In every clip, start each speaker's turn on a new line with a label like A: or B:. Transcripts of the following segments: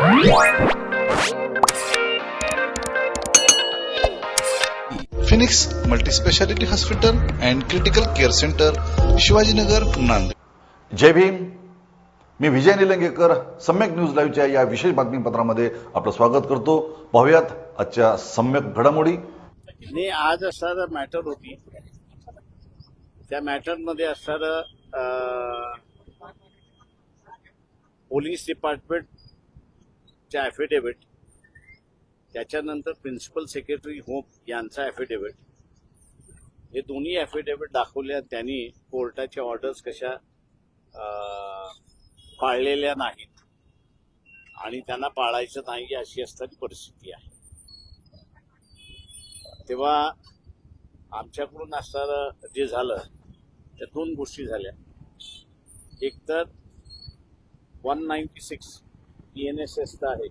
A: Phoenix multispeciality hospital and critical care centre Shivajinagar Nanded.
B: Jai Bhim. Me Vijay Nilangekar Samyak news लाईव्हच्या या विशेष बातमीपत्रामध्ये आपलं स्वागत करतो. पाहुयात आजच्या सम्यक घडामोडी.
C: आणि आज असणारं मॅटर होती. त्या मॅटरमध्ये असणारं पोलीस च्या ॲफिडेव्हिट त्याच्यानंतर प्रिन्सिपल सेक्रेटरी होम यांचा ॲफिडेव्हिट हे दोन्ही ॲफिडेव्हिट दाखवल्या त्यांनी कोर्टाच्या ऑर्डर्स कशा पाळलेल्या नाहीत. आणि त्यांना पाळायचं नाही अशी असताना परिस्थिती आहे. तेव्हा आमच्याकडून असणारं जे झालं त्या दोन गोष्टी झाल्या. एक तर one ninety six P N S एसचा आहे.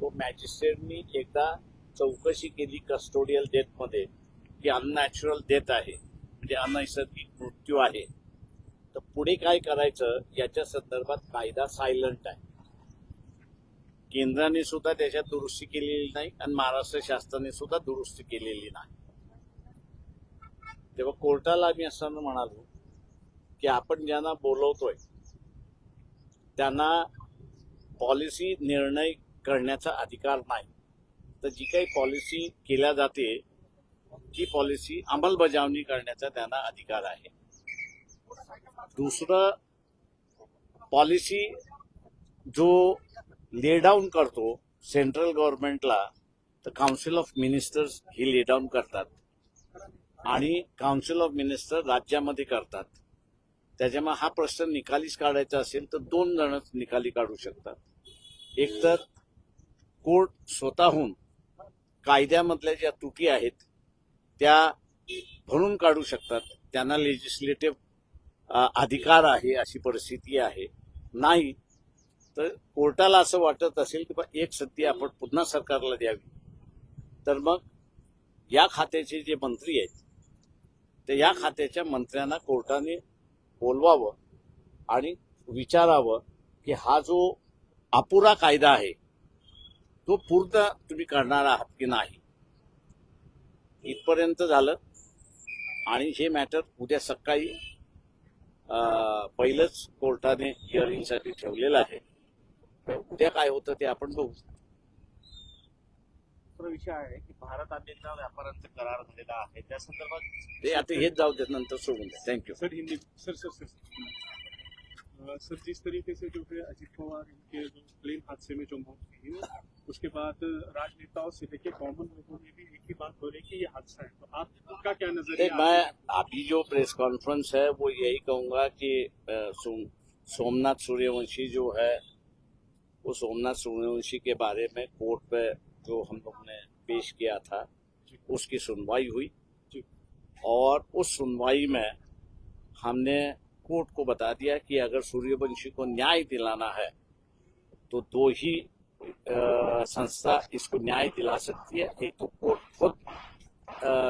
C: तो मॅजिस्ट्रेटनी एकदा चौकशी केली कस्टोडियल डेथमध्ये की अननॅचरल डेथ आहे म्हणजे अनैसर्गिक मृत्यू आहे. तर पुढे काय करायचं याच्या संदर्भात कायदा सायलंट आहे. केंद्राने सुद्धा त्याच्यात दुरुस्ती केलेली नाही आणि महाराष्ट्र शासनाने सुद्धा दुरुस्ती केलेली नाही. तेव्हा कोर्टाला आम्ही असं म्हणालो की आपण ज्यांना बोलवतोय त्यांना पॉलिसी निर्णय करण्याचा अधिकार नाही. तर जी काही पॉलिसी केल्या जाते ती पॉलिसी अंमलबजावणी करण्याचा त्यांना अधिकार आहे. दुसरं पॉलिसी जो ले डाऊन करतो सेंट्रल गव्हर्नमेंटला तर काउन्सिल ऑफ मिनिस्टर्स ही लेडाऊन करतात. आणि काउन्सिल ऑफ मिनिस्टर राज्यामध्ये करतात. त्याच्यामुळे हा प्रश्न निकालीच काढायचा असेल तर दोन जणच निकाली काढू शकतात. एक तर कोर्ट स्वतःहून कायद्यामधल्या ज्या तुटी आहेत त्या भरून काढू शकतात. त्यांना लेजिस्लेटिव्ह अधिकार आहे अशी परिस्थिती आहे. नाही तर कोर्टाला असं वाटत असेल की बा एक संधी आपण पुन्हा सरकारला द्यावी. तर मग या खात्याचे जे मंत्री आहेत तर या खात्याच्या मंत्र्यांना कोर्टाने बोलवावं आणि विचारावं की हा जो अपुरा कायदा आहे तो पूर्ण तुम्ही करणार आहात की नाही? इथपर्यंत झालं. आणि हे मॅटर उद्या सकाळी पहिलंच कोर्टाने हिअरिंगसाठी ठेवलेलं आहे. उद्या काय होतं ते आपण बघू.
D: दुसरा विषय आहे की भारत अमेरिका व्यापारांचा करार झालेला आहे. त्या संदर्भात
C: ते आता हेच जाऊ देत नंतर सोडून द्या. Thank you
E: sir Hindi sir sir sir. Sir जिस तरीके से जो है अजित पवार इनके जो प्लेन हादसे में जो मौत हुई है उसके बाद राजनेताओं से लेके कॉमन लोगों ने भी एक ही बात बोली कि ये हादसा है। तो आपका क्या
C: नहीं,
E: नज़रिया
C: मैं
E: है?
C: अभी जो प्रेस कॉन्फ्रेंस है वो यही कहूँगा कि सोमनाथ सूर्यवंशी जो है वो सोमनाथ सूर्यवंशी के बारे में कोर्ट पे जो हम लोग ने पेश किया था उसकी सुनवाई हुई। और उस सुनवाई में हमने कोर्ट को बता दिया कि अगर सूर्यवंशी को न्याय दिलाना है तो दो ही संस्था इसको न्याय दिला सकती है। एक तो कोर्ट खुद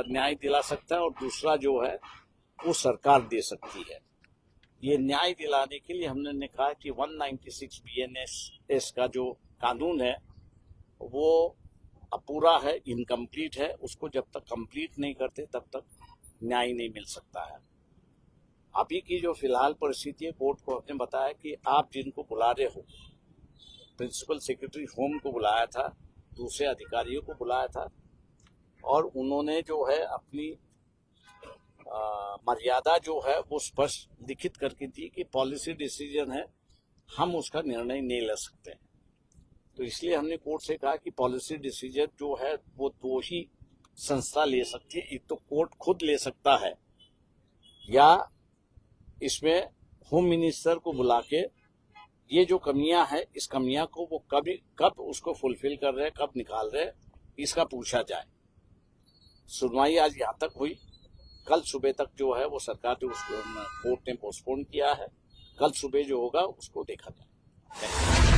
C: न्याय दिला सकता है और दूसरा जो है वो सरकार दे सकती है। ये न्याय दिलाने के लिए हमने कहा कि 196 बीएनएस का जो कानून है वो अपूरा है इनकम्प्लीट है उसको जब तक कंप्लीट नहीं करते तब तक न्याय नहीं मिल सकता है। अभी की जो फ़िलहाल परिस्थिति है कोर्ट को हमने बताया कि आप जिनको बुला रहे हो प्रिंसिपल सेक्रेटरी होम को बुलाया था दूसरे अधिकारियों को बुलाया था और उन्होंने जो है अपनी अ, मर्यादा जो है वो स्पष्ट लिखित करके दी कि पॉलिसी डिसीज़न है हम उसका निर्णय नहीं ले सकते। तो इसलिए हमने कोर्ट से कहा कि पॉलिसी डिसीज़न जो है, वो दो ही संस्था ले सकती है। एक तो कोर्ट खुद ले सकता है, या इसमें होम मिनिस्टर को बुला के ये जो कमियाँ है, इस कमियाँ को वो कभी, कब उसको फुलफिल कर रहे हैं, कब निकाल रहे हैं, इसका पूछा जाए। सुनवाई आज यहाँ तक हुई। कल सुबह तक जो है, वो सरकार ने उसको कोर्ट ने पोस्टपोन किया है। कल सुबह जो होगा, उसको देखा जाए।